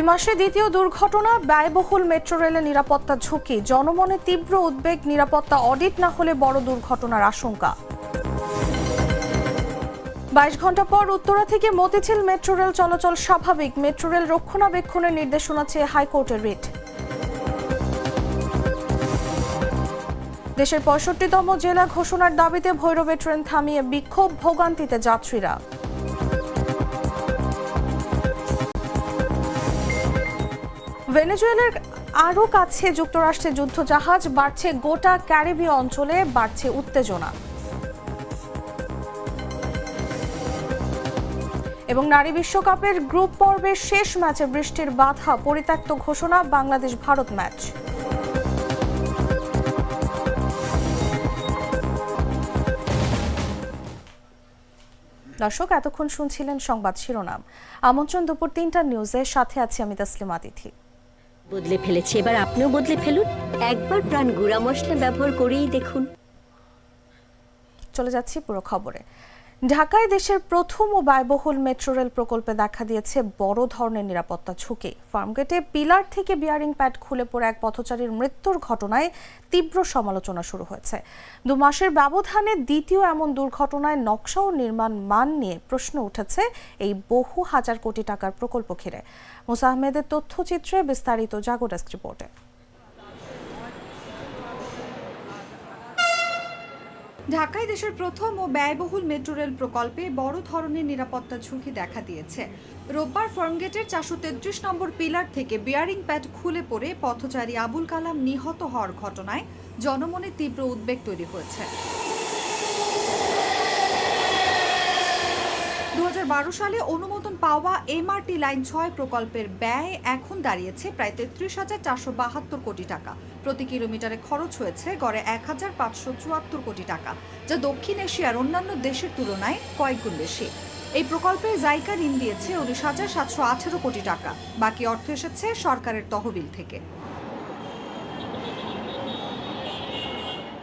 দুই মাসে দ্বিতীয় দুর্ঘটনা, ব্যয়বহুল মেট্রো রেলের নিরাপত্তা ঝুঁকি, জনমনে তীব্র উদ্বেগ, নিরাপত্তা অডিট না হলে বড় দুর্ঘটনার আশঙ্কা। বাইশ ঘণ্টা পর উত্তরা থেকে মতিঝিল মেট্রো রেল চলাচল স্বাভাবিক। মেট্রো রেল রক্ষণাবেক্ষণের নির্দেশনা চেয়ে হাইকোর্টের রিট। দেশের পঁয়ষট্টিতম জেলা ঘোষণার দাবিতে ভৈরবে ট্রেন থামিয়ে বিক্ষোভ ভোগান্তিতে যাত্রীরা। ভেনেজুয়েলার আরও কাছে যুক্তরাষ্ট্রের যুদ্ধজাহাজ বাড়ছে গোটা ক্যারিবীয় অঞ্চলে বাড়ছে উত্তেজনা। এবং নারী বিশ্বকাপের গ্রুপ পর্বের শেষ ম্যাচে বৃষ্টির বাধা, পরিত্যক্ত ঘোষণা, বাংলাদেশ ভারত ম্যাচ। দর্শক, এতক্ষণ শুনছিলেন সংবাদ শিরোনাম। আমন্ত্রণ দুপুর তিনটা নিউজের সাথে আছি আমি তাসলিমা তিথি বদলে ফেলেছে। এবার আপনিও বদলে ফেলুন। একবার প্রাণ গুঁড়া মশলা ব্যবহার করেই দেখুন। চলে যাচ্ছি পুরো খবরে। ঢাকায় দেশের প্রথম ও ব্যয়বহুল মেট্রো রেল প্রকল্পে দেখা দিয়েছে বড় ধরনের নিরাপত্তা ঝুঁকি। ফার্মগেটে পিলার থেকে বিয়ারিং প্যাড খুলে পড়ে এক পথচারীর মৃত্যুর ঘটনায় তীব্র সমালোচনা শুরু হয়েছে। দু মাসের ব্যবধানে দ্বিতীয় এমন দুর্ঘটনায় নকশা ও নির্মাণ মান নিয়ে প্রশ্ন উঠেছে এই বহু হাজার কোটি টাকার প্রকল্প ঘিরে। মুসা আহমেদের তথ্যচিত্রে বিস্তারিত জাগো রিপোর্টে। ঢাকায় দেশের প্রথম ও ব্যয়বহুল মেট্রো রেল প্রকল্পে বড় ধরনের নিরাপত্তা ঝুঁকি দেখা দিয়েছে। রোববার ফার্মগেটের চারশো তেত্রিশ নম্বর পিলার থেকে বিয়ারিং প্যাড খুলে পড়ে পথচারী আবুল কালাম নিহত হওয়ার ঘটনায় জনমনে তীব্র উদ্বেগ তৈরি হয়েছে। দু হাজার বারো সালে অনুমোদন পাওয়া এমআরটি লাইন ছয় প্রকল্পের ব্যয় এখন দাঁড়িয়েছে প্রায় তেত্রিশ হাজার চারশো বাহাত্তর কোটি টাকা। প্রতি কিলোমিটারে খরচ হয়েছে গড়ে এক হাজার পাঁচশো চুয়াত্তর কোটি টাকা, যা দক্ষিণ এশিয়ার অন্যান্য দেশের তুলনায় কয়েকগুণ বেশি। এই প্রকল্পে জাইকা ঋণ দিয়েছে উনিশ হাজার সাতশো আঠেরো কোটি টাকা, বাকি অর্থ এসেছে সরকারের তহবিল থেকে।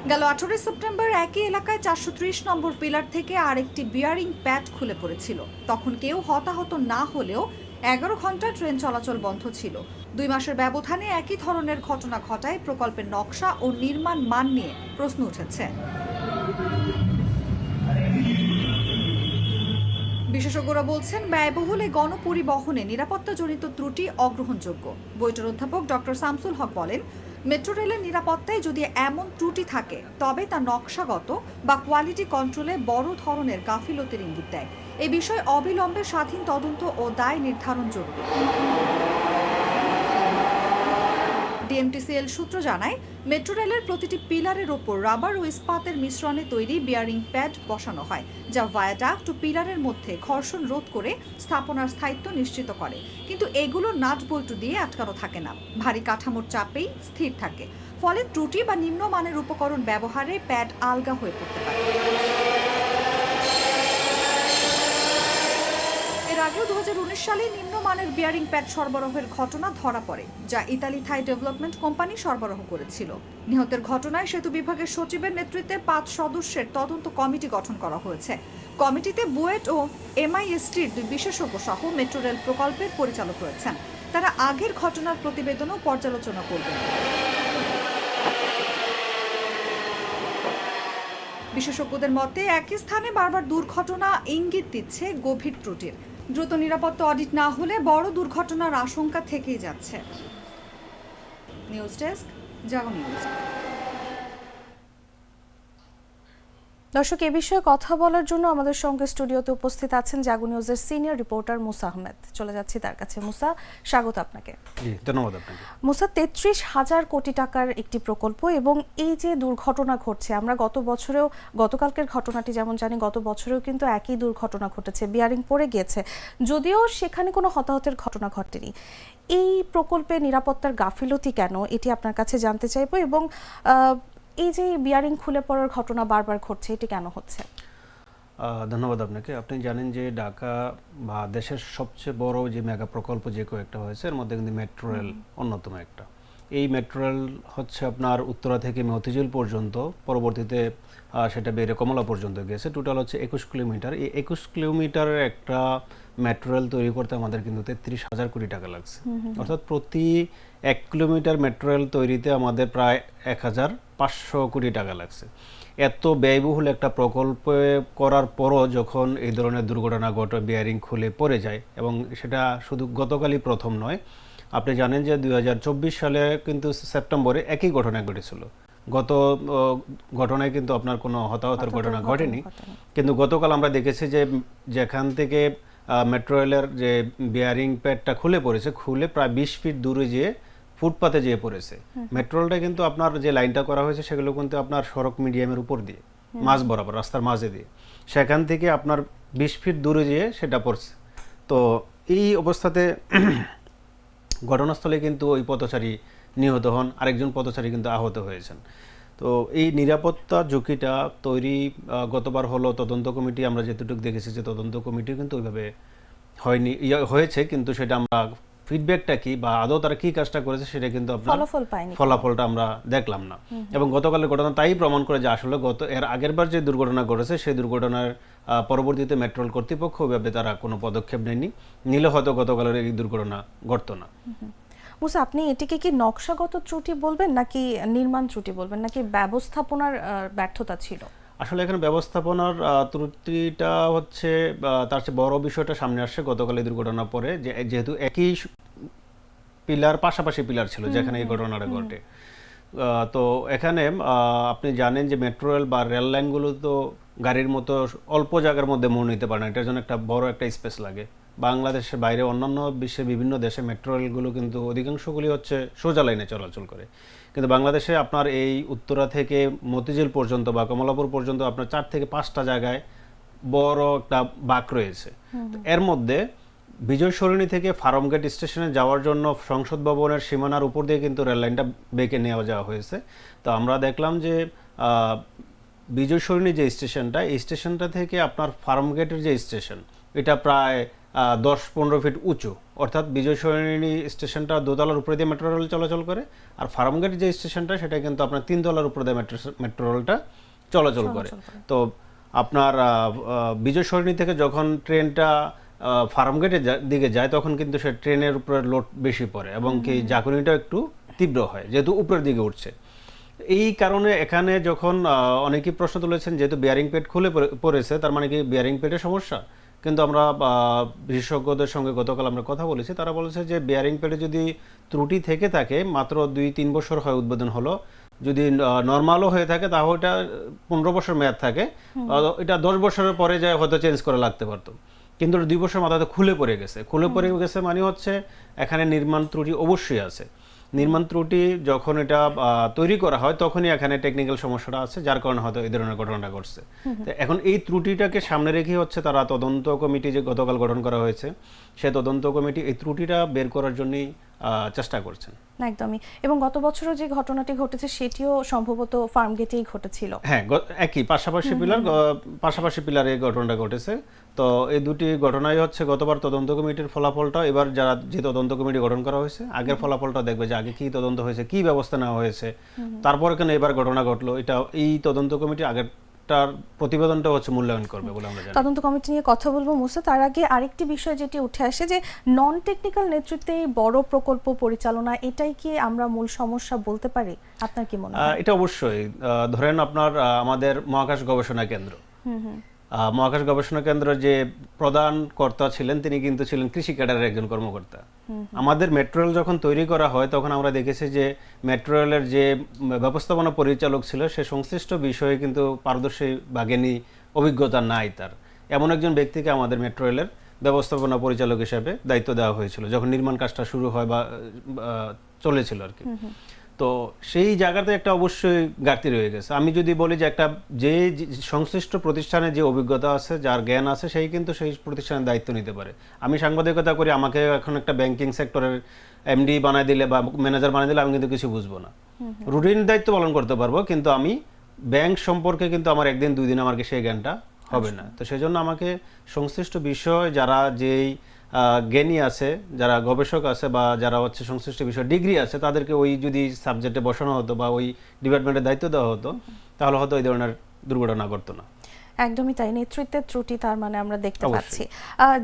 গেল আঠারোই সেপ্টেম্বর একই এলাকায় চারশো ত্রিশ নম্বর পিলার থেকে আরেকটি বিয়ারিং প্যাড খুলে পড়েছিল। তখন কেউ হতাহত না হলেও এগারো ঘণ্টা ট্রেন চলাচল বন্ধ ছিল। দুই মাসের ব্যবধানে একই ধরনের ঘটনা ঘটায় প্রকল্পের নকশা ও নির্মাণ মান নিয়ে প্রশ্ন উঠেছে। বিশেষজ্ঞরা বলছেন, ব্যয়বহুল এই গণপরিবহনে নিরাপত্তাজনিত ত্রুটি অগ্রহণযোগ্য। বইটার অধ্যাপক ডক্টর শামসুল হক বলেন মেট্রো রেলের নিরাপত্তায় যদি এমন ত্রুটি থাকে, তবে তা নকশাগত বা কোয়ালিটি কন্ট্রোলে বড় ধরনের গাফিলতির ইঙ্গিত দেয়। এ বিষয়ে অবিলম্বে স্বাধীন তদন্ত ও দায় নির্ধারণ জরুরি। ডিএমটিসিএল সূত্র জানায়, মেট্রো রেলের প্রতিটি পিলারের ওপর রাবার ও ইস্পাতের মিশ্রণে তৈরি বিয়ারিং প্যাড বসানো হয়, যা ভায়াডাক্ট ও পিলারের মধ্যে ঘর্ষণ রোধ করে স্থাপনার স্থায়িত্ব নিশ্চিত করে। কিন্তু এগুলো নাট বল্টু দিয়ে আটকানো থাকে না। ভারী কাঠামোর চাপেই স্থির থাকে। ফলে ত্রুটি বা নিম্নমানের উপকরণ ব্যবহারে প্যাড আলগা হয়ে পড়তে পারে। আগেও দু হাজার উনিশ সালে নিম্নমানের বিয়ারিং প্যাড সরবরাহের ঘটনা ধরা পড়ে, যা ইতালি থাই ডেভেলপমেন্ট কোম্পানি সরবরাহ করেছিল। নিহতের ঘটনায় সেতু বিভাগের সচিবের নেতৃত্বে পাঁচ সদস্যের তদন্ত কমিটি গঠন করা হয়েছে। কমিটিতে বুয়েট ও এমআইএসটির দুই বিশেষজ্ঞ সহ মেট্রো রেল প্রকল্পের পরিচালক রয়েছেন। তারা আগের ঘটনার প্রতিবেদনও পর্যালোচনা করবেন। বিশেষজ্ঞদের মতে, একই স্থানে বারবার দুর্ঘটনা ইঙ্গিত দিচ্ছে গভীর ত্রুটির। দ্রুত নিরাপত্তা অডিট না হলে বড় দুর্ঘটনার আশঙ্কা থেকেই যাচ্ছে। নিউজ ডেস্ক জাগো নিউজ দর্শক এ বিষয়ে কথা বলার জন্য আমাদের সঙ্গে স্টুডিওতে উপস্থিত আছেন জাগো নিউজের সিনিয়র রিপোর্টার মুসা আহমেদ। চলে যাচ্ছি তার কাছে। মুসা স্বাগত আপনাকে। ধন্যবাদ আপনাকে। মুসা তেত্রিশ হাজার কোটি টাকার একটি প্রকল্প এবং এই যে দুর্ঘটনা ঘটছে আমরা গত বছরেও গতকালকের ঘটনাটি যেমন জানি গত বছরেও কিন্তু একই দুর্ঘটনা ঘটেছে বিয়ারিং পড়ে গিয়েছে। যদিও সেখানে কোনো হতাহতের ঘটনা ঘটেনি এই প্রকল্পে নিরাপত্তার গাফিলতি কেন? এটি আপনার কাছে জানতে চাইব এবং এই যে বিয়ারিং খুলে পড়ার ঘটনা বারবার ঘটছে এটি কেন হচ্ছে? ধন্যবাদ আপনাকে। আপনি জানেন যে ঢাকা বা দেশের সবচেয়ে বড় যে মেগা প্রকল্প যে কয়েকটা হয়েছে এর মধ্যে কিন্তু মেট্রো রেল অন্যতম একটা। এই মেট্রো রেল হচ্ছে আপনার উত্তরা থেকে মতিঝিল পর্যন্ত পরবর্তীতে সেটা বেড়ে কমলা পর্যন্ত গেছে। টোটাল হচ্ছে একুশ কিলোমিটার। এই একুশ কিলোমিটারের একটা মেট্রো রেল তৈরি করতে আমাদের কিন্তু তেত্রিশ হাজার কোটি টাকা লাগছে। অর্থাৎ প্রতি এক কিলোমিটার মেট্রো রেল তৈরিতে আমাদের প্রায় এক হাজার পাঁচশো কোটি টাকা লাগছে। এত ব্যয়বহুল একটা প্রকল্প করার পরও যখন এই ধরনের দুর্ঘটনা ঘটে বিয়ারিং খুলে পড়ে যায় এবং সেটা শুধু গতকালই প্রথম নয় আপনি জানেন যে দু হাজার চব্বিশ সালে কিন্তু সেপ্টেম্বরে একই ঘটনা ঘটেছিল। গত ঘটনায় কিন্তু আপনার কোনো হতাহতের ঘটনা ঘটেনি কিন্তু গতকাল আমরা দেখেছি যে যেখান থেকে মেট্রো রেলের যে বিয়ারিং প্যাডটা খুলে পড়েছে খুলে প্রায় বিশ ফিট দূরে যেয়ে ফুটপাতে যেয়ে পড়েছে। মেট্রোলটা কিন্তু আপনার যে লাইনটা করা হয়েছে সেগুলো কিন্তু আপনার সড়ক মিডিয়ামের উপর দিয়ে মাঝ বরাবর রাস্তার মাঝে দিয়ে। সেখান থেকে আপনার বিশ ফিট দূরে যেয়ে সেটা পড়ছে। তো এই অবস্থাতে ঘটনাস্থলে কিন্তু ওই পথচারী নিহত হন আরেকজন পথচারী কিন্তু আহত হয়েছেন। তো এই নিরাপত্তা ঝুঁকিটা তৈরি গতবার হলো তদন্ত কমিটি আমরা যেতটুকু দেখেছি যে তদন্ত কমিটি কিন্তু ওইভাবে হয়নি ইয়ে হয়েছে কিন্তু সেটা আমরা ফিডব্যাকটা কি বা আদৌ তারা কি কাজটা করেছে সেটা কিন্তু আপনার ফলাফল পায়নি। ফলাফলটা আমরা দেখলাম না। এবং গতকালের ঘটনা তাই প্রমাণ করে যে আসলে গত এর আগেরবার যে দুর্ঘটনা ঘটেছে সেই দুর্ঘটনার পরবর্তীতে মেট্রোল কর্তৃপক্ষ ওইভাবে তারা কোনো পদক্ষেপ নেয়নি। নিলে হয়তো গতকালের এই দুর্ঘটনা ঘটতো না। মুসা আপনি এটিকে কি নকশাগত ত্রুটি বলবেন নাকি নির্মাণ ত্রুটি বলবেন নাকি ব্যবস্থাপনার ব্যর্থতা ছিল? আসলে এখানে ব্যবস্থাপনার ত্রুটিটা হচ্ছে তার চেয়ে বড় বিষয়টা সামনে আসছে গতকাল এই দুর্ঘটনা পরে যে যেহেতু একই পিলার পাশাপাশি পিলার ছিল যেখানে এই ঘটনাটা ঘটে। তো এখানে আপনি জানেন যে মেট্রো রেল বা রেল লাইনগুলো তো গাড়ির মতো অল্প জায়গার মধ্যে মোড় নিতে পারে না। এটার জন্য একটা বড় একটা স্পেস লাগে। বাংলাদেশের বাইরে অন্যান্য বিশ্বের বিভিন্ন দেশে মেট্রো রেলগুলো কিন্তু অধিকাংশগুলি হচ্ছে সোজা লাইনে চলাচল করে। কিন্তু বাংলাদেশে আপনার এই উত্তরা থেকে মতিঝিল পর্যন্ত বা কমলাপুর পর্যন্ত আপনার চার থেকে পাঁচটা জায়গায় বড় একটা বাঁক রয়েছে। এর মধ্যে বিজয় সরণি থেকে ফার্মগেট স্টেশনে যাওয়ার জন্য সংসদ ভবনের সীমানার উপর দিয়ে কিন্তু রেল লাইনটা বেঁকে নেওয়া যাওয়া হয়েছে। তো আমরা দেখলাম যে বিজয় সরণি যে স্টেশনটা এই স্টেশনটা থেকে আপনার ফার্মগেটের যে স্টেশন এটা প্রায় দশ পনেরো ফিট উঁচু। অর্থাৎ বিজয় সরণি স্টেশনটা দোতলার উপরে দিয়ে মেট্রো রেল চলাচল করে আর ফার্মগেট যে স্টেশনটা সেটা কিন্তু আপনার তিন তলার উপরে দিয়ে মেট্রো মেট্রো রেলটা চলাচল করে। তো আপনার বিজয় সরণি থেকে যখন ট্রেনটা ফার্মগেটের দিকে যায় তখন কিন্তু সে ট্রেনের উপরে লোড বেশি পড়ে এবং কি জাকুনিটা একটু তীব্র হয় যেহেতু উপরের দিকে উঠছে। এই কারণে এখানে যখন অনেকেই প্রশ্ন তুলেছেন যেহেতু বিয়ারিং পেড খুলে পড়ে- পড়েছে তার মানে কি বিয়ারিং পেডের সমস্যা? কিন্তু আমরা বিশেষজ্ঞদের সঙ্গে গতকাল আমরা কথা বলেছি তারা বলেছে যে বিয়ারিং পেডে যদি ত্রুটি থেকে থাকে মাত্র দুই তিন বছর হয় উদ্বোধন হলো যদি নর্মালও হয়ে থাকে তাহলে এটা পনেরো বছর মেয়াদ থাকে। এটা দশ বছরের পরে যায় হয়তো চেঞ্জ করে লাগতে পারতো। কিন্তু দুই বছর মাথাতে খুলে পড়ে গেছে। খুলে পড়ে গেছে মানে হচ্ছে এখানে নির্মাণ ত্রুটি অবশ্যই আছে। নির্মাণ ত্রুটি যখন এটা তৈরি করা হয় তখনই এখানে টেকনিক্যাল সমস্যাটা আছে যার কারণে হয়তো এই ধরনের ঘটনাটা ঘটছে। তো এখন এই ত্রুটিটাকে সামনে রেখে হচ্ছে তারা তদন্ত কমিটি যে গতকাল গঠন করা হয়েছে সে তদন্ত কমিটি এই ত্রুটিটা বের করার জন্যই চেষ্টা করছেন। একদমই। এবং গত বছরও যে ঘটনাটি ঘটেছে সেটিও সম্ভবত ফার্মগেটেই ঘটেছিল। হ্যাঁ একই পাশাপাশি পিলার পাশাপাশি পিলারে এই ঘটনাটা ঘটেছে। তো এই দুটি ঘটনাই হচ্ছে গতবার তদন্ত কমিটির ফলাফলটা এবার যারা যে তদন্ত কমিটি গঠন করা হয়েছে আগের ফলাফলটা দেখবে যে আগে কি তদন্ত হয়েছে কি ব্যবস্থা নেওয়া হয়েছে। তারপরে কেন এবার ঘটনা ঘটলো এটা এই তদন্ত কমিটি আগেরটার প্রতিবেদনটা হচ্ছে মূল্যায়ন করবে বলে আমরা জানি। তদন্ত কমিটি নিয়ে কথা বলব মুসা তার আগে আরেকটি বিষয় যেটি উঠে আসে যে নন টেকনিক্যাল নেতৃত্বে বড় প্রকল্প পরিচালনা এটাই কি আমরা মূল সমস্যা বলতে পারি? আপনার কি মনে হয়? এটা অবশ্যই। ধরেন আপনার আমাদের মহাকাশ গবেষণা কেন্দ্র। মহাকাশ গবেষণা কেন্দ্র যে প্রধান কর্তা ছিলেন তিনি কিন্তু ছিলেন কৃষি ক্যাডারের একজন কর্মকর্তা। আমাদের মেট্রো রেল যখন তৈরি করা হয় তখন আমরা দেখেছি যে মেট্রো রেলের যে ব্যবস্থাপনা পরিচালক ছিল সে সংশ্লিষ্ট বিষয়ে কিন্তু পারদর্শী বা জ্ঞানী অভিজ্ঞতা নাই তার। এমন একজন ব্যক্তিকে আমাদের মেট্রো রেলের ব্যবস্থাপনা পরিচালক হিসেবে দায়িত্ব দেওয়া হয়েছিল যখন নির্মাণ কাজটা শুরু হয় বা চলেছিল আর কি। তো সেই জায়গাতে একটা অবশ্যই ঘাটতি রয়ে গেছে। আমি যদি বলি যে একটা যে সংশ্লিষ্ট প্রতিষ্ঠানে যে অভিজ্ঞতা আছে যার জ্ঞান আছে সেই কিন্তু সেই প্রতিষ্ঠানের দায়িত্ব নিতে পারে। আমি সাংবাদিকতা করি আমাকে এখন একটা ব্যাংকিং সেক্টরের এমডি বানায় দিলে বা ম্যানেজার বানায় দিলে আমি কিন্তু কিছু বুঝব না। রুটিন দায়িত্ব পালন করতে পারব কিন্তু আমি ব্যাংক সম্পর্কে কিন্তু আমার একদিন দুই দিন আমার সেই জ্ঞানটা হবে না। তো সেই জন্য আমাকে সংশ্লিষ্ট বিষয় যারা যেই জ্ঞানী আছে, যারা গবেষক আছে বা যারা হচ্ছে সংশ্লিষ্ট বিষয়ে ডিগ্রি আছে, তাদেরকে ওই যদি সাবজেক্টে বসানো হতো বা ওই ডিপার্টমেন্টের দায়িত্ব দেওয়া হতো, তাহলে হয়তো এই ধরনের দুর্ঘটনা ঘটতো না। একদমই তাই নেতৃত্বের ত্রুটি তার মানে আমরা দেখতে পাচ্ছি।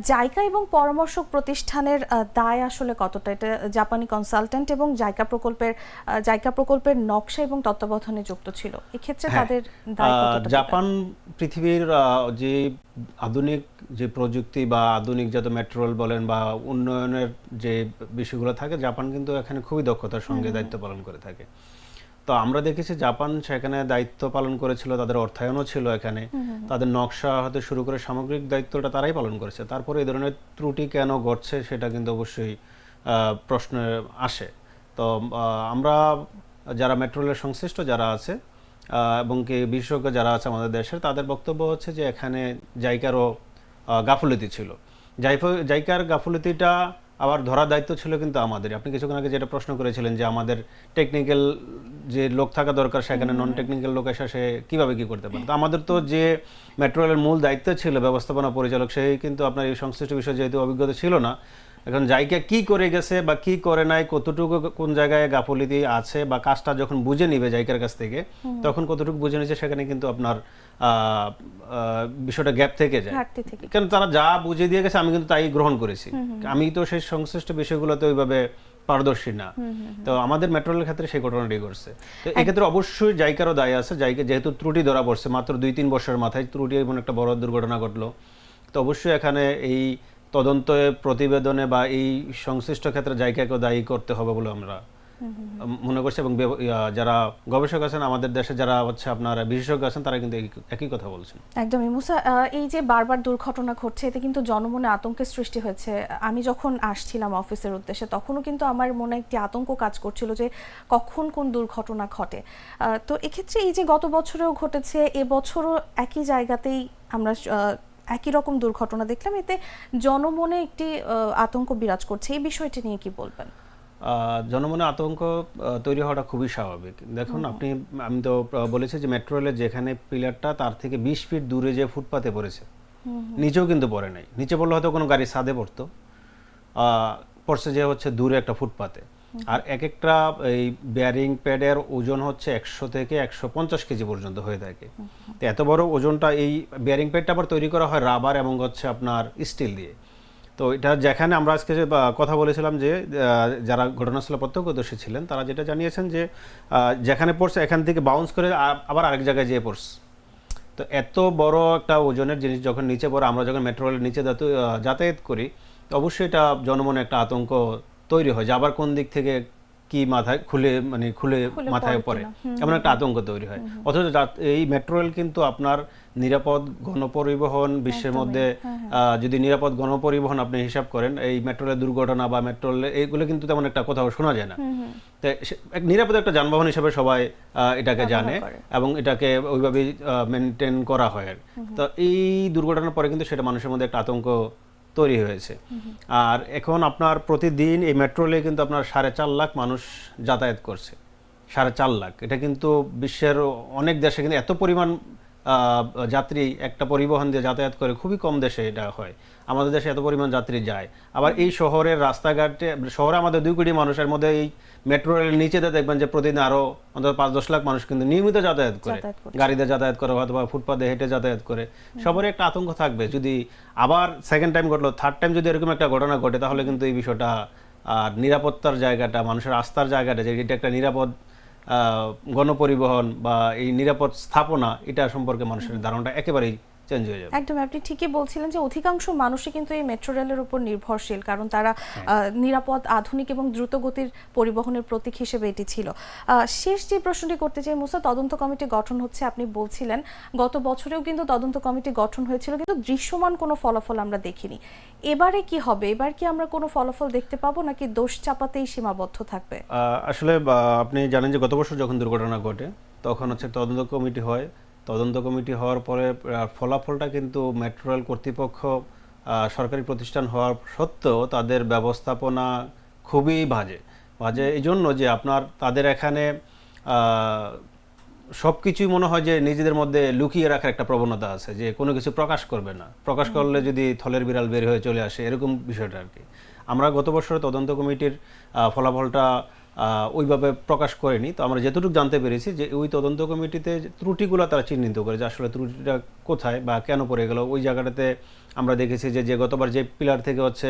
জাইকা এবং পরামর্শক প্রতিষ্ঠানের দায় আসলে কতটা? এটা জাপানি কনসালটেন্ট এবং জাইকা প্রকল্পের জাইকা প্রকল্পের নকশা এবং তত্ত্বাবধানে যুক্ত ছিল। এক্ষেত্রে হ্যাঁ। তাদের? জাপান পৃথিবীর যে আধুনিক যে প্রযুক্তি বা আধুনিক যত মেট্রোল বলেন বা উন্নয়নের যে বিষয়গুলো থাকে জাপান কিন্তু এখানে খুবই দক্ষতার সঙ্গে দায়িত্ব পালন করে থাকে। তো আমরা দেখেছি জাপান সেখানে দায়িত্ব পালন করেছিল তাদের অর্থায়নও ছিল এখানে। তাদের নকশা হতে শুরু করে সামগ্রিক দায়িত্বটা তারাই পালন করেছে। তারপরে এই ধরনের ত্রুটি কেন ঘটছে সেটা কিন্তু অবশ্যই প্রশ্নে আসে। তো আমরা যারা মেট্রোলের সংশ্লিষ্ট যারা আছে এবং কি বিশেষজ্ঞ যারা আছে আমাদের দেশের তাদের বক্তব্য হচ্ছে যে এখানে জাইকারও গাফলতি ছিল। জাইকার গাফলতিটা আবার ধরার দায়িত্ব ছিল কিন্তু আমাদের। আপনি কিছুক্ষণ আগে যেটা প্রশ্ন করেছিলেন যে আমাদের টেকনিক্যাল যে লোক থাকা দরকার সেখানে নন টেকনিক্যাল লোক এসে সে কীভাবে কী করতে পারে? তো আমাদের তো যে মেট্রোরেলের মূল দায়িত্ব ছিল ব্যবস্থাপনা পরিচালক সেই কিন্তু আপনার এই সংশ্লিষ্ট বিষয়ে যেহেতু অভিজ্ঞতা ছিল না এখন জায়গা কি করে গেছে বা কি করে নাই কতটুকু কোন জায়গায় গাফলিতি আছে বা কাজটা যখন বুঝে নিবে জায়গার কাছ থেকে তখন কতটুকু বুঝে নিচ্ছে সেখানে কিন্তু আপনার বিষয়টা গ্যাপ থেকে যায়। কারণ তারা যা বুঝে দিয়ে গেছে আমি কিন্তু তাই গ্রহণ করেছি। আমি তো সেই সংশ্লিষ্ট বিষয়গুলোতে ওইভাবে পারদর্শী না। তো আমাদের মেট্রোলের ক্ষেত্রে সেই ঘটনাটি ঘটছে। তো এক্ষেত্রে অবশ্যই জায়গারও দায় আছে। জায়গা যেহেতু ত্রুটি ধরা পড়ছে মাত্র দুই তিন বছরের মাথায় ত্রুটি এমন একটা বড় দুর্ঘটনা ঘটলো। তো অবশ্যই এখানে এই তদন্তে প্রতিবেদনে বা এই সংশ্লিষ্ট ক্ষেত্রে জায়গাকেও দায়ী করতে হবে বলে আমরা মনে করছে এবং যারা গবেষক আছেন, আমাদের দেশে যারা হচ্ছে আপনার বিশেষজ্ঞ আছেন, তারা কিন্তু একই কথা বলছেন। একদমই। মুসা এই যে বারবার দুর্ঘটনা ঘটছে, এতে কিন্তু জনমনে আতঙ্কের সৃষ্টি হয়েছে। আমি যখন আসছিলাম অফিসের উদ্দেশ্যে, তখনও কিন্তু আমার মনে একটি আতঙ্ক কাজ করছিল যে কখন কোন দুর্ঘটনা ঘটে। তো এক্ষেত্রে এই যে গত বছরেও ঘটেছে এবছরও একই জায়গাতেই আমরা একই রকম দুর্ঘটনা দেখলাম। এতে জনমনে একটি আতঙ্ক বিরাজ করছে। এই বিষয়টি নিয়ে কি বলবেন? জনমনে আতঙ্ক তৈরি হওয়াটা খুবই স্বাভাবিক। দেখুন আপনি আমি তো বলেছি যে মেট্রো রেলের যেখানে পিলারটা তার থেকে বিশ ফিট দূরে যে ফুটপাতে পড়েছে নিচেও কিন্তু পড়ে নাই। নিচে পড়লে হয়তো কোনো গাড়ি ছাদে পড়তো পড়ছে যে হচ্ছে দূরে একটা ফুটপাতে। আর এক একটা এই বেয়ারিং প্যাডের ওজন হচ্ছে একশো থেকে একশো পঞ্চাশ কেজি পর্যন্ত হয়ে থাকে। তো এত বড় ওজনটা এই বেয়ারিং প্যাডটা আবার তৈরি করা হয় রাবার এবং হচ্ছে আপনার স্টিল দিয়ে। তো এটা যেখানে আমরা আজকে যে, কথা বলেছিলাম যে যারা ঘটনাস্থলে প্রত্যক্ষদর্শী ছিলেন তারা যেটা জানিয়েছেন যে যেখানে পড়ছে এখান থেকে বাউন্স করে আবার আরেক জায়গায় যেয়ে পড়ছে। তো এত বড় একটা ওজনের জিনিস যখন নিচে পড়ে আমরা যখন মেট্রো রেলের নিচে যাতায়াত করি অবশ্যই এটা জনমনে একটা আতঙ্ক তৈরি হয় যে আবার কোন দিক থেকে কি মাথায় খুলে মানে খুলে মাথায় পড়ে এমন একটা আতঙ্ক তৈরি হয়। অথচ এই মেট্রো রেল কিন্তু আপনার নিরাপদ গণপরিবহন বিশ্বের মধ্যে যদি নিরাপদ গণপরিবহন আপনি হিসাব করেন এই মেট্রো রেলের দুর্ঘটনা বা মেট্রো রেল এইগুলো কিন্তু তেমন একটা কোথাও শোনা যায় না। তো এক নিরাপদ একটা যানবাহন হিসেবে সবাই আহ, এটাকে জানে এবং এটাকে ওইভাবেই মেনটেন করা হয় তো এই দুর্ঘটনার পরে কিন্তু সেটা মানুষের মধ্যে একটা আতঙ্ক তৈরি হয়েছে। আর এখন আপনার প্রতিদিন এই মেট্রো রেলে কিন্তু আপনার সাড়ে চার লাখ মানুষ যাতায়াত করছে। সাড়ে চার লাখ। এটা কিন্তু বিশ্বের অনেক দেশে কিন্তু এত পরিমাণ আহ, যাত্রী একটা পরিবহন দিয়ে যাতায়াত করে খুবই কম দেশে এটা হয়। আমাদের দেশে এত পরিমাণ যাত্রী যায়। আবার এই শহরের রাস্তাঘাটে শহরে আমাদের দুই কোটি মানুষের মধ্যে এই মেট্রো রেলের নিচেতে দেখবেন যে প্রতিদিন আরও অন্তত পাঁচ দশ লাখ মানুষ কিন্তু নিয়মিত যাতায়াত করে। গাড়িতে যাতায়াত করে অথবা ফুটপাতে হেঁটে যাতায়াত করে। সবারই একটা আতঙ্ক থাকবে। যদি আবার সেকেন্ড টাইম ঘটলো থার্ড টাইম যদি এরকম একটা ঘটনা ঘটে তাহলে কিন্তু এই বিষয়টা আর নিরাপত্তার জায়গাটা মানুষের আস্থার জায়গাটা যে এটা একটা নিরাপদ আহ, গণপরিবহন বা এই নিরাপদ স্থাপনা এটা সম্পর্কে মানুষের ধারণাটা একেবারেই চেঞ্জ হয়ে যাবে। একদম আপনি ঠিকই বলছিলেন যে অধিকাংশ মানুষই কিন্তু এই মেট্রো রেলের উপর নির্ভরশীল কারণ তারা। নিরাপদ আধুনিক এবং দ্রুতগতির পরিবহনের প্রতীক হিসেবে এটি ছিল। শেষ যে প্রশ্নটি করতে চাই মুসা তদন্ত কমিটি গঠন হচ্ছে আপনি বলছিলেন গত বছরেও কিন্তু তদন্ত কমিটি গঠন হয়েছিল কিন্তু দৃশ্যমান কোনো ফলাফল আমরা দেখিনি। এবারে কি হবে? এবার কি আমরা কোনো ফলাফল দেখতে পাবো নাকি দোষ চাপাতেই সীমাবদ্ধ থাকবে? আসলে আপনি জানেন যে গত বছর যখন দুর্ঘটনা ঘটে তখন হচ্ছে তদন্ত কমিটি হয় তদন্ত কমিটি হওয়ার পরে ফলাফলটা কিন্তু মেট্রো রেল কর্তৃপক্ষ সরকারি প্রতিষ্ঠান হওয়ার সত্ত্বেও তাদের ব্যবস্থাপনা খুবই বাজে। বাজে এই জন্য যে আপনার তাদের এখানে সব কিছুই মনে হয় যে নিজেদের মধ্যে লুকিয়ে রাখার একটা প্রবণতা আছে যে কোনো কিছু প্রকাশ করবে না। প্রকাশ করলে যদি থলের বিড়াল বের হয়ে চলে আসে এরকম বিষয়টা আর কি। আমরা গত বছর তদন্ত কমিটির ফলাফলটা ওইভাবে প্রকাশ করেনি। তো আমরা যেতটুকু জানতে পেরেছি যে ওই তদন্ত কমিটিতে ত্রুটিগুলো তারা চিহ্নিত করে যে আসলে ত্রুটিটা কোথায় বা কেন পড়ে গেল ওই জায়গাটাতে আমরা দেখেছি যে যে গতবার যে পিলার থেকে হচ্ছে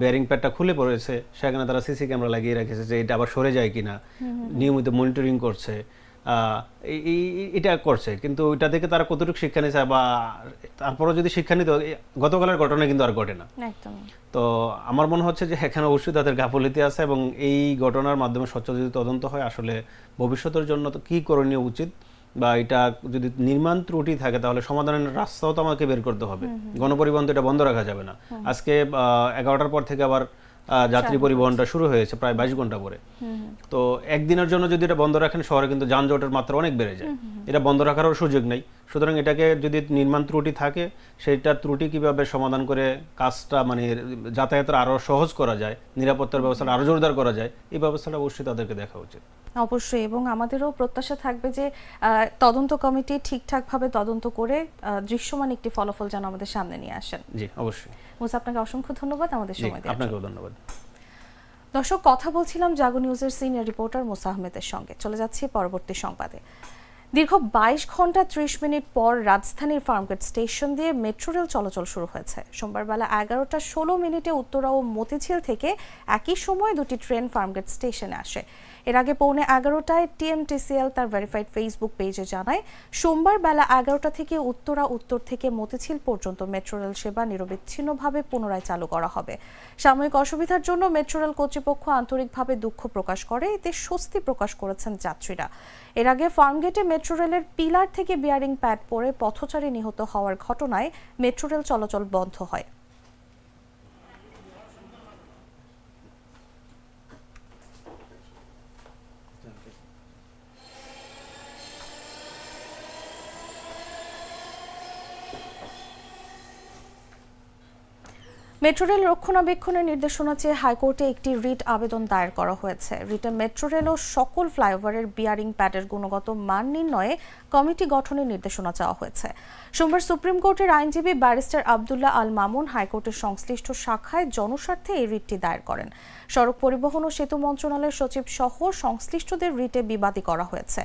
বেয়ারিং প্যাডটা খুলে পড়েছে সেখানে তারা সিসি ক্যামেরা লাগিয়ে রেখেছে যে এটা আবার সরে যায় কিনা। নিয়মিত মনিটরিং করছে। এটা করছে। কিন্তু ওইটা থেকে তারা কতটুকু শিক্ষা নিয়েছে বা তারপরে যদি শিক্ষা নিত গতকালের ঘটনা কিন্তু আর ঘটে না। তো আমার মনে হচ্ছে যে এখানে অবশ্যই তাদের গাফলিতে আছে এবং এই ঘটনার মাধ্যমে স্বচ্ছ যদি তদন্ত হয় আসলে ভবিষ্যতের জন্য তো কি করণীয় উচিত বা এটা যদি নির্মাণ ত্রুটি থাকে তাহলে সমাধানের রাস্তাও তো আমাকে বের করতে হবে। গণপরিবহন তো এটা বন্ধ রাখা যাবে না। আজকে এগারোটার পর থেকে আবার যাত্রী পরিবহনটা শুরু হয়েছে প্রায় বাইশ ঘণ্টা পরে। তো একদিনের জন্য যদি এটা বন্ধ রাখেন শহরে কিন্তু যানজটের মাত্রা অনেক বেড়ে যায়। এটা বন্ধ রাখারও সুযোগ নেই। সুতরাং এটাকে যদি নির্মাণ ত্রুটি থাকে সেইটার ত্রুটি কীভাবে সমাধান করে কাজটা মানে যাতায়াতের আরও সহজ করা যায় নিরাপত্তার ব্যবস্থাটা আরও জোরদার করা যায় এই ব্যবস্থাটা অবশ্যই তাদেরকে দেখা উচিত। অবশ্যই এবং আমাদেরও প্রত্যাশা থাকবে যে তদন্ত কমিটি ঠিকঠাকভাবে তদন্ত করে দৃশ্যমান একটি ফলাফল যেন আমাদের সামনে নিয়ে আসেন। জি অবশ্যই। মুসা আপনাকে অসংখ্য ধন্যবাদ। আমাদের সময় দেওয়ার জন্য। আপনাকেও ধন্যবাদ। দর্শক কথা বলছিলাম জাগো নিউজের সিনিয়র রিপোর্টার মুসা আহমেদের সঙ্গে। চলে যাচ্ছি পরবর্তী সংবাদে। দীর্ঘ বাইশ ঘণ্টা ত্রিশ মিনিট পর রাজধানীর ফার্মগেট স্টেশন দিয়ে মেট্রো রেল চলাচল শুরু হয়েছে। সোমবার বেলা এগারোটা ষোলো মিনিটে উত্তরা ও মতিঝিল থেকে একই সময় দুটি ট্রেন ফার্মগেট স্টেশনে আসে। এর আগে পৌনে এগারোটায় টিএমটিসিএল তার ভেরিফাইড ফেসবুক পেজে জানায়, সোমবার বেলা এগারোটা থেকে উত্তরা উত্তর থেকে মতিঝিল পর্যন্ত মেট্রো রেল সেবা নিরবিচ্ছিন্নভাবে পুনরায় চালু করা হবে। সাময়িক অসুবিধার জন্য মেট্রো রেল কর্তৃপক্ষ আন্তরিকভাবে দুঃখ প্রকাশ করে, এতে স্বস্তি প্রকাশ করেছেন যাত্রীরা। এর আগে ফার্মগেটে মেট্রো রেলের পিলার থেকে বিয়ারিং প্যাড পড়ে পথচারী নিহত হওয়ার ঘটনায় মেট্রো রেল চলাচল বন্ধ হয়। মেট্রো রেল রক্ষণাবেক্ষণের নির্দেশনা চেয়ে হাইকোর্টে একটি রিট আবেদন দায়ের করা হয়েছে। রিটে মেট্রো রেল ও সকল ফ্লাইওভারের বিয়ারিং প্যাডের গুণগত মান নির্ণয়ে কমিটি গঠনের নির্দেশনা চাওয়া হয়েছে। সোমবার সুপ্রিম কোর্টের আইনজীবী ব্যারিস্টার আবদুল্লাহ আল মামুন হাইকোর্টের সংশ্লিষ্ট শাখায় জনস্বার্থে এই রিটটি দায়ের করেন। সড়ক পরিবহন ও সেতু মন্ত্রণালয়ের সচিব সহ সংশ্লিষ্টদের রিটে বিবাদী করা হয়েছে।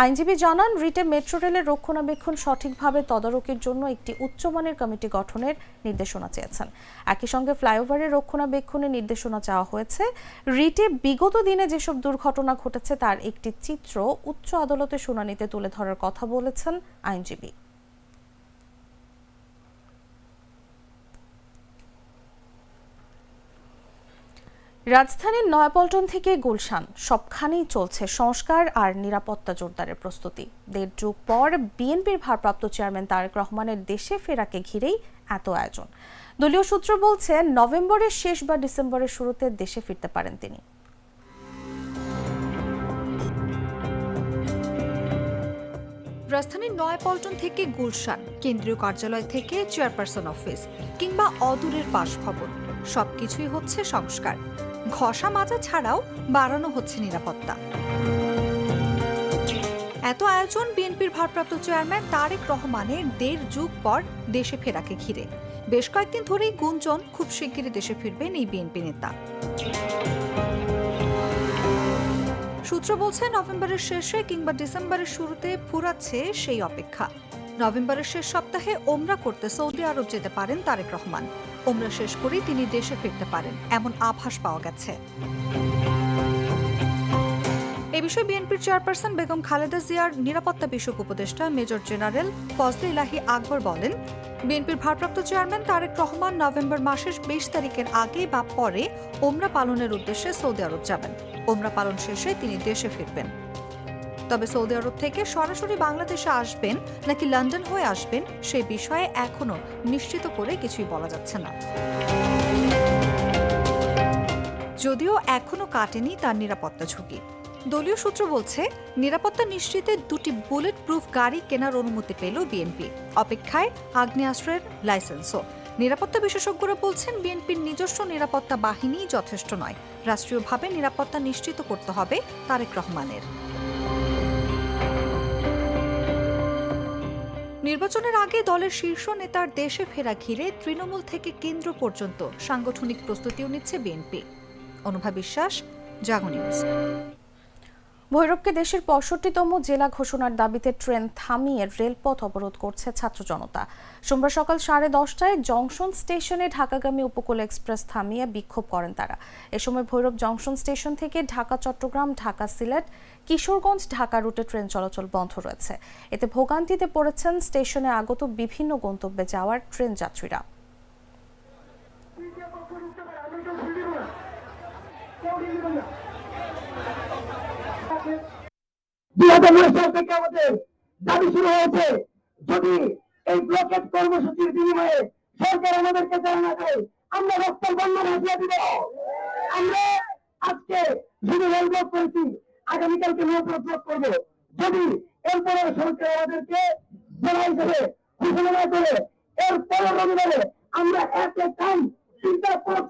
আইনজীবী জানান, রিটে মেট্রো রেলের রক্ষণাবেক্ষণ সঠিকভাবে তদারকির জন্য একটি উচ্চমানের কমিটি গঠনের নির্দেশনা চেয়েছেন। একই সঙ্গে ফ্লাইওভারের রক্ষণাবেক্ষণের নির্দেশনা চাওয়া হয়েছে। রিটে বিগত দিনে যেসব দুর্ঘটনা ঘটেছে তার একটি চিত্র উচ্চ আদালতে শুনানিতে তুলে ধরার কথা বলেছেন আইনজীবী। রাজধানীর নয়াপল্টন থেকে গুলশান। সবখানেই চলছে সংস্কার আর নিরাপত্তা জোরদারের প্রস্তুতি। দেড় যুগ পর বিএনপির ভারপ্রাপ্ত চেয়ারম্যান তারেক রহমানের দেশে ফেরাকে ঘিরেই এত আয়োজন। দলীয় সূত্র বলছে, নভেম্বরের শেষ বা ডিসেম্বরের শুরুতে দেশে ফিরতে পারেন তিনি। রাজধানীর নয়াপল্টন থেকে গুলশান, কেন্দ্রীয় কার্যালয় থেকে চেয়ারপারসন অফিস কিংবা অদূরের বাসভবন। সবকিছুই হচ্ছে সংস্কার। ঘষা মাজা ছাড়াও বাড়ানো হচ্ছে নিরাপত্তা। এত আয়োজন বিএনপির ভারপ্রাপ্ত চেয়ারম্যান তারেক রহমানের দেড় যুগ পর দেশে ফেরাকে ঘিরে। বেশ কয়েকদিন ধরেই গুঞ্জন, খুব শিগগিরই দেশে ফিরবেন এই বিএনপি নেতা। সূত্র বলছে, নভেম্বরের শেষে কিংবা ডিসেম্বরের শুরুতে ফুরাচ্ছে সেই অপেক্ষা। নভেম্বরের শেষ সপ্তাহে ওমরা করতে সৌদি আরব যেতে পারেন তারেক রহমান। ওমরা শেষ করেই তিনি দেশে ফিরতে পারেন, এমন আভাস পাওয়া গেছে। এ বিষয়ে বিএনপির চেয়ারপারসন বেগম খালেদা জিয়ার নিরাপত্তা বিষয়ক উপদেষ্টা মেজর জেনারেল ফজলে ইলাহি আকবর বলেন, বিএনপির ভারপ্রাপ্ত চেয়ারম্যান তারেক রহমান নভেম্বর মাসের বিশ তারিখের আগে বা পরে ওমরা পালনের উদ্দেশ্যে সৌদি আরব যাবেন। ওমরা পালন শেষে তিনি দেশে ফিরবেন। তবে সৌদি আরব থেকে সরাসরি বাংলাদেশে আসবেন নাকি লন্ডন হয়ে আসবেন সে বিষয়ে এখনও নিশ্চিত করে কিছুই বলা যাচ্ছে না। যদিও এখনও কাটেনি তার নিরাপত্তা ঝুঁকি। দলীয় সূত্র বলছে, নিরাপত্তা নিশ্চিতে দুটি বুলেট প্রুফ গাড়ি কেনার অনুমতি পেল বিএনপি। অপেক্ষায় আগ্নেয়াস্ত্রের লাইসেন্সও। নিরাপত্তা বিশেষজ্ঞরা বলছেন, বিএনপির নিজস্ব নিরাপত্তা বাহিনী যথেষ্ট নয়। রাষ্ট্রীয়ভাবে নিরাপত্তা নিশ্চিত করতে হবে তারেক রহমানের। নির্বাচনের আগে দলের শীর্ষ নেতার দেশে ফেরা ঘিরে তৃণমূল থেকে কেন্দ্র পর্যন্ত সাংগঠনিক প্রস্তুতিও নিচ্ছে বিএনপি। অনুভা বিশ্বাস, জাগো নিউজ। ভৈরবকে দেশের পঁয়ষট্টিতম জেলা ঘোষণার দাবিতে ট্রেন থামিয়ে রেলপথ অবরোধ করছে ছাত্র জনতা। সোমবার সকাল সাড়ে দশটায় জংশন স্টেশনে ঢাকাগামী উপকূল এক্সপ্রেস থামিয়ে বিক্ষোভ করেন তারা। এ সময় ভৈরব জংশন স্টেশন থেকে ঢাকা, চট্টগ্রাম, ঢাকা, সিলেট, কিশোরগঞ্জ, ঢাকা রুটে ট্রেন চলাচল বন্ধ রয়েছে। এতে ভোগান্তিতে পড়েছেন স্টেশনে আগত বিভিন্ন গন্তব্যে যাওয়ার ট্রেন যাত্রীরা। দুই হাজার নয় সাল থেকে আমাদের দাবি শুরু হয়েছে। যদি এই ব্লকেট কর্মসূচির বিনিময়ে সরকার আমাদেরকে দেয় না দেয়। আমরা রক্ত বন্ধ ভাসিয়ে দিব। আমরা আজকে শুধু রেল ব্লক করেছি, আগামীকালকে নৌপথ ব্লক করব। যদি এরপরে সরকার আমাদেরকে জেলা হিসেবে ঘোষণা করে, এরপরে রবিবারে আমরা এক এক কাম তিনটা পথ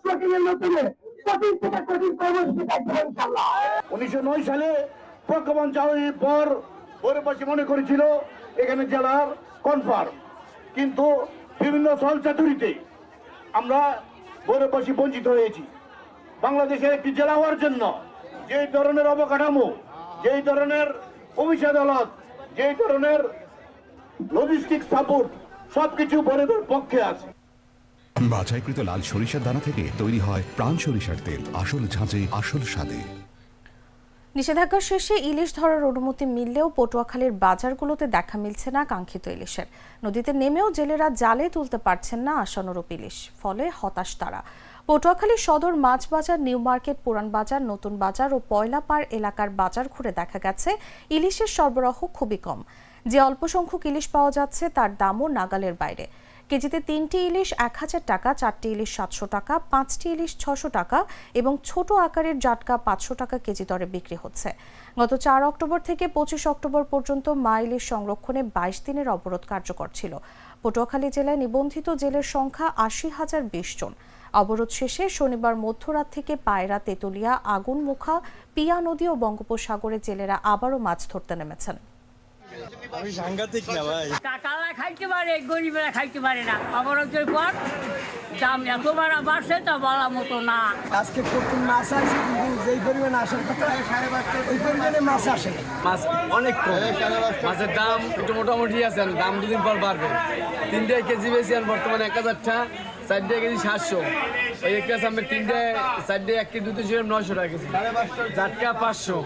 মাধ্যমে কঠিন থেকে কঠিন কর্মসূচি থাকবে ইনশাল্লাহ উনিশশো নয় সালে প্রজ্ঞাপন জারির পর পৌরবাসী মনে করেছিল, এখানে জেলার কনফার্ম কিন্তু বিভিন্ন ছলচাতুরিতে আমরা পৌরবাসী বঞ্চিত হয়েছি। বাংলাদেশের একটি জেলা হওয়ার জন্য যেই ধরনের অবকাঠামো, যেই ধরনের অফিস আদালত, যেই ধরনের লজিস্টিক সাপোর্ট সবকিছু বরেদের পক্ষে আছে। বাছাইকৃত লাল সরিষার দানা থেকে তৈরি হয় প্রাণ সরিষার তেল। আসল ঝাঁঝে, আসল স্বাদে। নিষেধাজ্ঞা শেষে ইলিশ ধরার অনুমতি মিললেও পটুয়াখালীর বাজারগুলোতে দেখা মিলছে না কাঙ্ক্ষিত ইলিশের। নদীতে নেমেও জেলেরা জালে তুলতে পারছেন না আশানুরূপ ইলিশ, ফলে হতাশ তারা। পটুয়াখালী সদর মাছ বাজার নিউ মার্কেট, পুরান বাজার, নতুন বাজার ও পয়লাপাড় এলাকার বাজার ঘুরে দেখা গেছে, ইলিশের সরবরাহ খুবই কম। যে অল্প সংখ্যক ইলিশ পাওয়া যাচ্ছে তার দামও নাগালের বাইরে। কেজিতে তিনটি ইলিশ, এক হাজার টাকা, চারটি ইলিশ সাতশো টাকা, পাঁচটি ইলিশ ছশো টাকা এবং ছোট আকারের জাটকা পাঁচশো টাকা কেজি দরে বিক্রি হচ্ছে। গত চার অক্টোবর থেকে পঁচিশ অক্টোবর পর্যন্ত মা ইলিশ সংরক্ষণে বাইশ দিনের অবরোধ কার্যকর ছিল। পটুয়াখালী জেলায় নিবন্ধিত জেলের সংখ্যা আশি হাজার বিশ জন। অবরোধ শেষে শনিবার মধ্যরাত থেকে পায়রা, তেতুলিয়া, আগুনমুখা, পিয়া নদী ও বঙ্গোপসাগরে জেলেরা আবারও মাছ ধরতে নেমেছেন। টাকালা খাইতে পারে গরিবেরা খাইতে পারে না। অবরোধের পর দাম এত বাড়া বাড়ছে তা বলা মতো না। আজকে প্রথম মাছ আসছে কিন্তু যেই পরিমাণে আসার কথা ওই পরিমাণে মাছ আসে মাছ অনেক কম। মাছের দাম একটু মোটামুটি আছে আর দাম দুদিন পর বাড়বে। তিনটে কেজি বেশি আর বর্তমানে এক হাজারটা চারটে কেজি সাতশো। ওই একটা সামনে তিনটে চারটে এক কেজি দুটো ছিল নয়শো টাকা কেজি। চারটা পাঁচশো।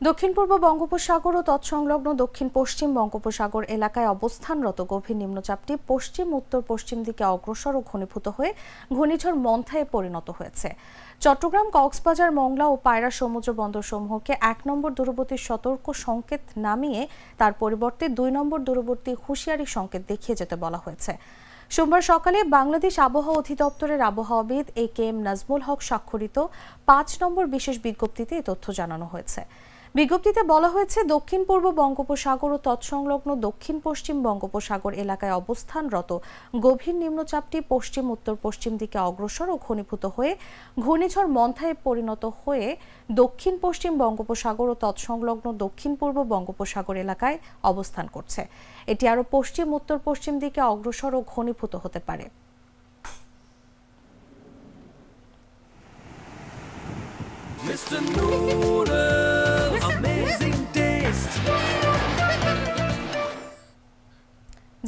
দক্ষিণ পূর্ব বঙ্গোপসাগর ও তৎসংলগ্ন দক্ষিণ পশ্চিম বঙ্গোপসাগর এলাকায় অবস্থানরত গভীর নিম্নচাপটি পশ্চিম, উত্তর, পশ্চিম দিকে অগ্রসর ও ঘনীভূত হয়ে ঘূর্ণিঝড় মন্থায় পরিণত হয়েছে। চট্টগ্রাম, কক্সবাজার, মংলা ও পায়রা সমুদ্র বন্দর সমূহকে এক নম্বর দূরবর্তী সতর্ক সংকেত নামিয়ে তার পরিবর্তে দুই নম্বর দূরবর্তী হুঁশিয়ারি সংকেত দেখিয়ে যেতে বলা হয়েছে। সোমবার সকালে বাংলাদেশ আবহাওয়া অধিদপ্তরের আবহাওয়াবিদ এ কে এম নাজমুল হক স্বাক্ষরিত পাঁচ নম্বর বিশেষ বিজ্ঞপ্তিতে এই তথ্য জানানো হয়েছে। বিজ্ঞপ্তিতে বলা হয়েছে, দক্ষিণ পূর্ব বঙ্গোপসাগর ও তৎসংলগ্ন দক্ষিণ পশ্চিম বঙ্গোপসাগর এলাকায় অবস্থানরত গভীর নিম্নচাপটি পশ্চিম, উত্তর পশ্চিম দিকে অগ্রসর ও ঘনীভূত হয়ে ঘূর্ণিঝড় মন্থায় পরিণত হয়ে দক্ষিণ পশ্চিম বঙ্গোপসাগর ও তৎসংলগ্ন দক্ষিণ পূর্ব বঙ্গোপসাগর এলাকায় অবস্থান করছে। এটি আরও পশ্চিম, উত্তর পশ্চিম দিকে অগ্রসর ও ঘনীভূত হতে পারে।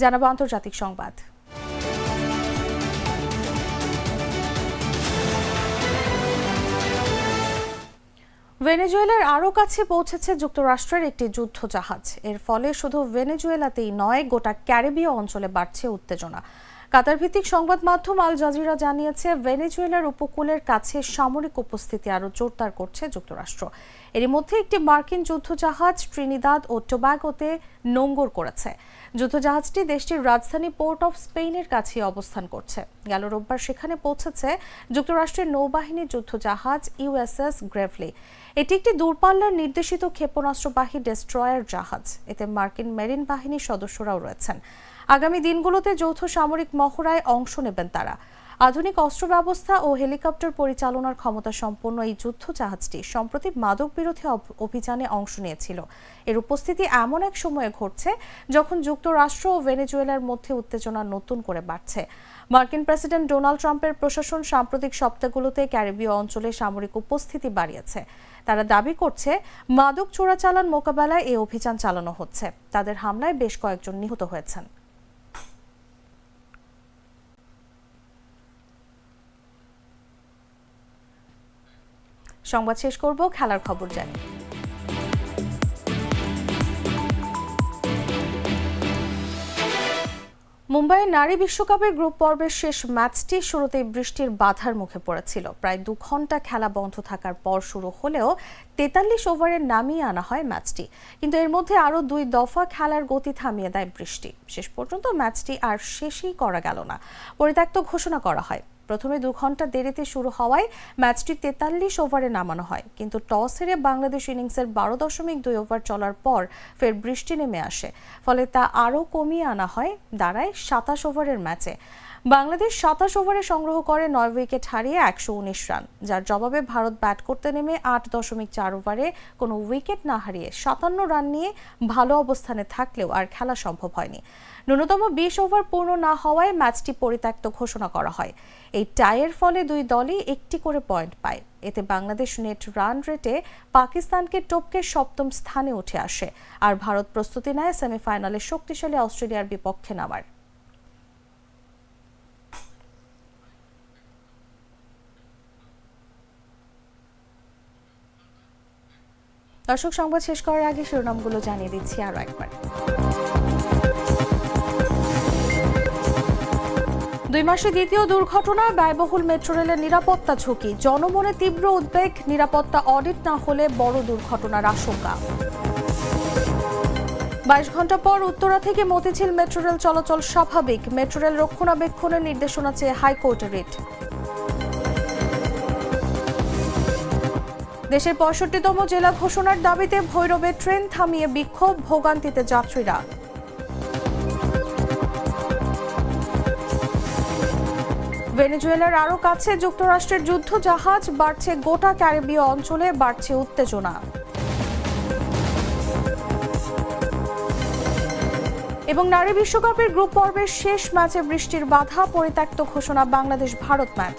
জানাব আন্তর্জাতিক সংবাদ। ভেনেজুয়েলার আরও কাছে পৌঁছেছে যুক্তরাষ্ট্রের একটি যুদ্ধ জাহাজ এর ফলে শুধু ভেনেজুয়েলাতেই নয়, গোটা ক্যারিবীয় অঞ্চলে বাড়ছে উত্তেজনা। কাতার ভিত্তিক সংবাদ মাধ্যম আল জাজিরা জানিয়েছে, ভেনেজুয়েলার উপকূলের কাছে সামরিক উপস্থিতি আরও জোরদার করছে যুক্তরাষ্ট্র। এরই মধ্যে একটি মার্কিন যুদ্ধজাহাজ ট্রিনিদাদ ও টোবাগোতে নোঙ্গর করেছে। যুদ্ধজাহাজটি দেশটির রাজধানী পোর্ট অফ স্পেনের কাছে অবস্থান করছে। গেল রোববার সেখানে পৌঁছেছে যুক্তরাষ্ট্রের নৌবাহিনীর যুদ্ধজাহাজ ইউএসএস গ্রেভলি। এটি একটি দূরপাল্লার নির্দেশিত ক্ষেপণাস্ত্রবাহী ডেস্ট্রয়ার জাহাজ। এতে মার্কিন মেরিন বাহিনীর সদস্যরাও রয়েছেন। আগামী দিনগুলোতে যৌথ সামরিক মহড়ায় অংশ নেবেন তারা। আধুনিক অস্ত্র ব্যবস্থা ও হেলিকপ্টার পরিচালনার ক্ষমতা সম্পন্ন এই যুদ্ধ জাহাজটি সম্প্রতি মাদক বিরোধী অভিযানে অংশ নিয়েছিল। এর উপস্থিতি এমন এক সময়ে ঘটছে যখন যুক্তরাষ্ট্র ও ভেনেজুয়েলার মধ্যে উত্তেজনা নতুন করে বাড়ছে। মার্কিন প্রেসিডেন্ট ডোনাল্ড ট্রাম্পের প্রশাসন সাম্প্রতিক সপ্তাহগুলোতে ক্যারিবীয় অঞ্চলে সামরিক উপস্থিতি বাড়িয়েছে। তারা দাবি করছে, মাদক চোরাচালান মোকাবেলায় এই অভিযান চালানো হচ্ছে। তাদের হামলায় বেশ কয়েকজন নিহত হয়েছেন। সংবাদ শেষ করব, খেলার খবর জানি। মুম্বাইয়ের নারী বিশ্বকাপের গ্রুপ পর্বের শেষ ম্যাচটি শুরুতেই বৃষ্টির বাধার মুখে পড়েছিল। প্রায় দু ঘণ্টা খেলা বন্ধ থাকার পর শুরু হলেও তেতাল্লিশ ওভারে নামিয়ে আনা হয় ম্যাচটি। কিন্তু এর মধ্যে আরও দুই দফা খেলার গতি থামিয়ে দেয় বৃষ্টি। শেষ পর্যন্ত ম্যাচটি আর শেষই করা গেল না। পরিত্যক্ত ঘোষণা করা হয়। প্রথমে দু ঘণ্টা দেরিতে শুরু হওয়ায় ম্যাচটি তেতাল্লিশ ওভারে নামানো হয়। কিন্তু টস হেরে বাংলাদেশ ইনিংসের বারো দশমিক দুই ওভার চলার পর ফের বৃষ্টি নেমে আসে। ফলে তা আরও কমিয়ে আনা হয় দাঁড়ায় সাতাশ ওভারের ম্যাচে। বাংলাদেশ সাতাশ ওভারে সংগ্রহ করে নয় উইকেট হারিয়ে একশো উনিশ রান, যার জবাবে ভারত ব্যাট করতে নেমে আট দশমিক চার ওভারে কোনো উইকেট না হারিয়ে সাতান্ন রান নিয়ে ভালো অবস্থানে থাকলেও আর খেলা সম্ভব হয়নি। ন্যূনতম বিশ ওভার পূর্ণ না হওয়ায় ম্যাচটি পরিত্যক্ত ঘোষণা করা হয়। এই টাইয়ের ফলে দুই দলই একটি করে পয়েন্ট পায়। এতে বাংলাদেশ নেট রান রেটে পাকিস্তানকে টপকে সপ্তম স্থানে উঠে আসে, আর ভারত প্রস্তুতি নেয় সেমিফাইনালে শক্তিশালী অস্ট্রেলিয়ার বিপক্ষে নামার দর্শক, সংবাদ শেষ করার আগে শিরোনামগুলো জানিয়ে দিচ্ছি আরও একবার। দুই মাসে দ্বিতীয় দুর্ঘটনা, ব্যয়বহুল মেট্রো রেলের নিরাপত্তা ঝুঁকি, জনমনে তীব্র উদ্বেগ, নিরাপত্তা অডিট না হলে বড় দুর্ঘটনার আশঙ্কা। বাইশ ঘণ্টা পর উত্তরা থেকে মতিঝিল মেট্রো রেল চলাচল স্বাভাবিক। মেট্রো রেল রক্ষণাবেক্ষণের নির্দেশনা চেয়ে হাইকোর্টের রিট। দেশের পঁয়ষট্টিতম জেলা ঘোষণার দাবিতে ভৈরবে ট্রেন থামিয়ে বিক্ষোভ ভোগান্তিতে যাত্রীরা। ভেনেজুয়েলার আরও কাছে যুক্তরাষ্ট্রের যুদ্ধ জাহাজ বাড়ছে গোটা ক্যারিবীয় অঞ্চলে বাড়ছে উত্তেজনা। এবং নারী বিশ্বকাপের গ্রুপ পর্বের শেষ ম্যাচে বৃষ্টির বাধা, পরিত্যক্ত ঘোষণা বাংলাদেশ ভারত ম্যাচ।